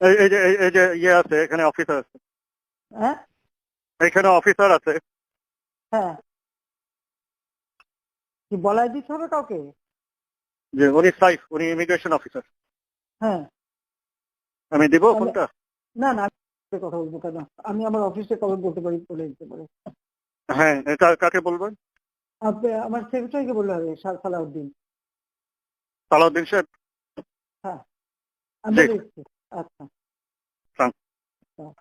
এই- এই যে এই- এই যে ইয়ে আছে এখানে অফিসার আছে। হ্যাঁ? এখানে অফিসার আছে। হ্যাঁ। কি বলাই দিতে হবে কাউকে? যে উনি সাইফ উনি ইমিগ্রেশন অফিসার হ্যাঁ। আমি দিব ফোনটা? না না কথা বলব কেন? আমি আমার অফিসে কবে বলতে পারি বলে দিতে পারি। হ্যাঁ কা- কাকে বলবেন? আপনি আমার সেক্রেটারিকে বললে হবে সাল সালাউদ্দিন। সালাউদ্দিন সাহেব? আমি Okay. Fine. So,